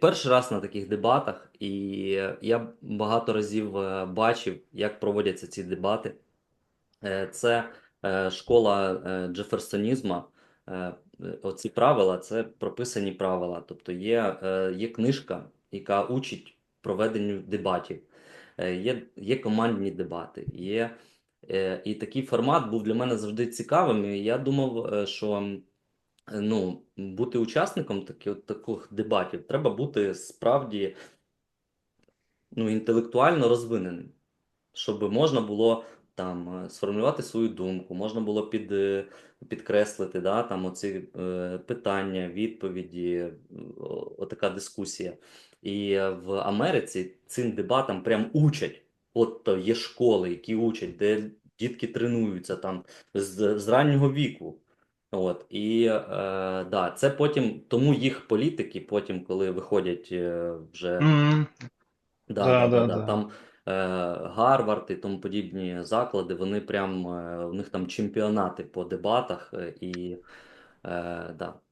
Перший раз на таких дебатах, і я багато разів е, бачив, як проводяться ці дебати. Е, Це е, школа джеферсонізму. Оці правила це прописані правила. Тобто є, є книжка, яка учить проведенню дебатів. Є, є командні дебати. Є, і такий формат був для мене завжди цікавим. І я думав, що ну, бути учасником таких, таких дебатів треба бути справді ну, інтелектуально розвиненим щоб можна було там е, сформулювати свою думку, можна було під, е, підкреслити да, там оці е, питання, відповіді, е, отака дискусія. І е, в Америці цим дебатам прям учать. От е, є школи, які учать, де дітки тренуються там з, з раннього віку. От і е, да, це потім, тому їх політики, потім, коли виходять е, вже mm. Да, Да, да, да, да. Там е, Гарвард і тому подібні заклади, вони прям, е, у них там чемпіонати по дебатах, е, і е, да.